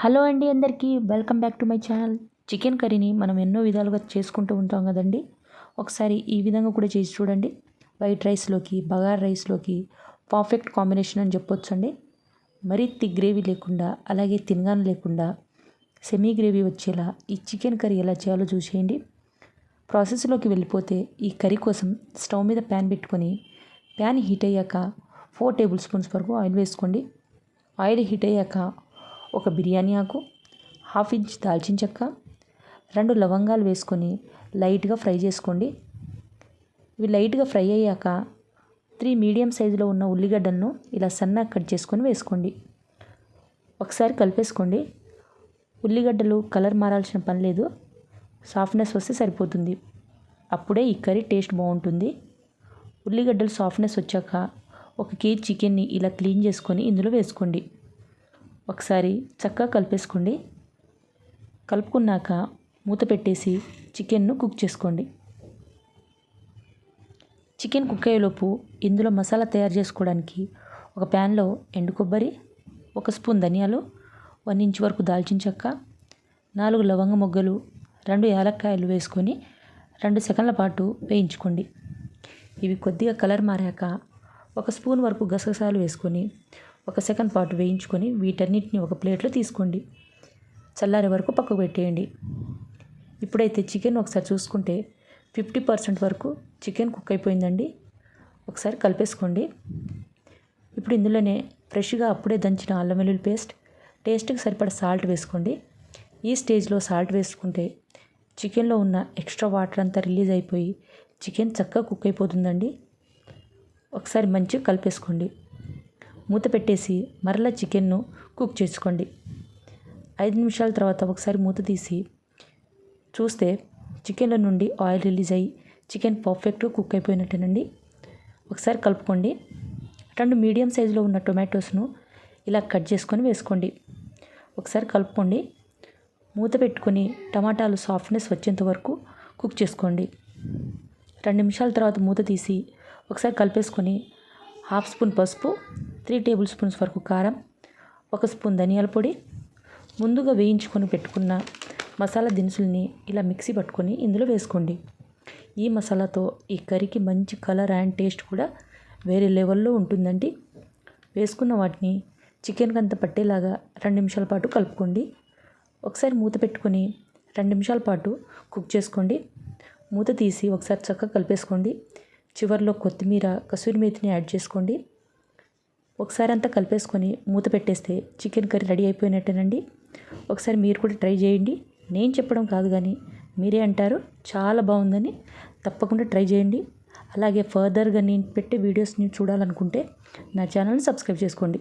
Hello అండి అందరికీ welcome back to my channel. Chicken కర్రీని మనం ఎన్నో విధాలుగా చేసుకుంటూ ఉంటాం కదండి. ఒకసారి ఈ విధంగా కూడా చేసి చూడండి. వైట్ రైస్లోకి బగార్ రైస్లోకి పర్ఫెక్ట్ కాంబినేషన్ అని చెప్పొచ్చు అండి మరీ థిక్ గ్రేవీ లేకుండా అలాగే తినగాను లేకుండా సెమీ గ్రేవీ వచ్చేలా ఈ చికెన్ కర్రీ ఎలా చేయాలో చూసేయండి. ప్రాసెస్లోకి వెళ్ళిపోతే ఈ కర్రీ కోసం స్టవ్ మీద ప్యాన్ పెట్టుకొని ప్యాన్ హీట్ అయ్యాక ఫోర్ టేబుల్ స్పూన్స్ వరకు ఆయిల్ వేసుకోండి. ఆయిల్ హీట్ అయ్యాక ఒక బిర్యానీ ఆకు హాఫ్ ఇంచ్ దాల్చిన చెక్క రెండు లవంగాలు వేసుకొని లైట్గా ఫ్రై చేసుకోండి. ఇవి లైట్గా ఫ్రై అయ్యాక త్రీ మీడియం సైజులో ఉన్న ఉల్లిగడ్డలను ఇలా సన్నగా కట్ చేసుకొని వేసుకోండి. ఒకసారి కలిపేసుకోండి. ఉల్లిగడ్డలు కలర్ మారాల్సిన పని లేదు. సాఫ్ట్నెస్ వస్తే సరిపోతుంది. అప్పుడే ఈ కర్రీ టేస్ట్ బాగుంటుంది. ఉల్లిగడ్డలు సాఫ్ట్నెస్ వచ్చాక ఒక కేజీ చికెన్ని ఇలా క్లీన్ చేసుకొని ఇందులో వేసుకోండి. ఒకసారి చక్కగా కలిపేసుకోండి. కలుపుకున్నాక మూత పెట్టేసి చికెన్ను కుక్ చేసుకోండి. చికెన్ కుక్ అయ్యేలోపు ఇందులో మసాలా తయారు చేసుకోవడానికి ఒక ప్యాన్లో ఎండు కొబ్బరి ఒక స్పూన్ ధనియాలు వన్ ఇంచ్ వరకు దాల్చిన చెక్క నాలుగు లవంగ మొగ్గలు రెండు యాలక్కాయలు వేసుకొని రెండు సెకండ్ల పాటు వేయించుకోండి. ఇవి కొద్దిగా కలర్ మారాక ఒక స్పూన్ వరకు గసగసాలు వేసుకొని ఒక సెకండ్ పాటు వేయించుకొని వీటన్నిటిని ఒక ప్లేట్లో తీసుకోండి. చల్లారే వరకు పక్కకు పెట్టేయండి. ఇప్పుడైతే చికెన్ ఒకసారి చూసుకుంటే ఫిఫ్టీ పర్సెంట్ వరకు చికెన్ కుక్ అయిపోయిందండి. ఒకసారి కలిపేసుకోండి. ఇప్పుడు ఇందులోనే ఫ్రెష్గా అప్పుడే దంచిన అల్లం వెల్లుల్లి పేస్ట్ టేస్ట్కి సరిపడ సాల్ట్ వేసుకోండి. ఈ స్టేజ్లో సాల్ట్ వేసుకుంటే చికెన్లో ఉన్న ఎక్స్ట్రా వాటర్ అంతా రిలీజ్ అయిపోయి చికెన్ చక్కగా కుక్ అయిపోతుందండి. ఒకసారి మంచిగా కలిపేసుకోండి. మూత పెట్టేసి మరలా చికెన్ను కుక్ చేసుకోండి. ఐదు నిమిషాల తర్వాత ఒకసారి మూత తీసి చూస్తే చికెన్లో నుండి ఆయిల్ రిలీజ్ అయ్యి చికెన్ పర్ఫెక్ట్గా కుక్ అయిపోయినట్టేనండి. ఒకసారి కలుపుకోండి. రెండు మీడియం సైజులో ఉన్న టొమాటోస్ను ఇలా కట్ చేసుకొని వేసుకోండి. ఒకసారి కలుపుకోండి. మూత పెట్టుకొని టమాటాలు సాఫ్ట్నెస్ వచ్చేంత వరకు కుక్ చేసుకోండి. రెండు నిమిషాల తర్వాత మూత తీసి ఒకసారి కలిపేసుకొని హాఫ్ స్పూన్ పసుపు త్రీ టేబుల్ స్పూన్స్ వరకు కారం ఒక స్పూన్ ధనియాల పొడి. ముందుగా వేయించుకొని పెట్టుకున్న మసాలా దినుసుల్ని ఇలా మిక్సీ పట్టుకొని ఇందులో వేసుకోండి. ఈ మసాలాతో ఈ కర్రీకి మంచి కలర్ అండ్ టేస్ట్ కూడా వేరే లెవెల్లో ఉంటుందండి. వేసుకున్న వాటిని చికెన్కి అంత పట్టేలాగా రెండు నిమిషాల పాటు కలుపుకోండి. ఒకసారి మూత పెట్టుకొని రెండు నిమిషాల పాటు కుక్ చేసుకోండి. మూత తీసి ఒకసారి చక్కగా కలిపేసుకోండి. చివరిలో కొత్తిమీర కసూరి మేతిని యాడ్ చేసుకోండి. ఒకసారి అంతా కలిపేసుకొని మూత పెట్టేస్తే చికెన్ కర్రీ రెడీ అయిపోయినట్టేనండి. ఒకసారి మీరు కూడా ట్రై చేయండి. నేను చెప్పడం కాదు కానీ మీరే అంటారు. చాలా బాగుందని తప్పకుండా ట్రై చేయండి. అలాగే ఫర్దర్గా నేను పెట్టే వీడియోస్ని చూడాలనుకుంటే నా ఛానల్ని సబ్స్క్రైబ్ చేసుకోండి.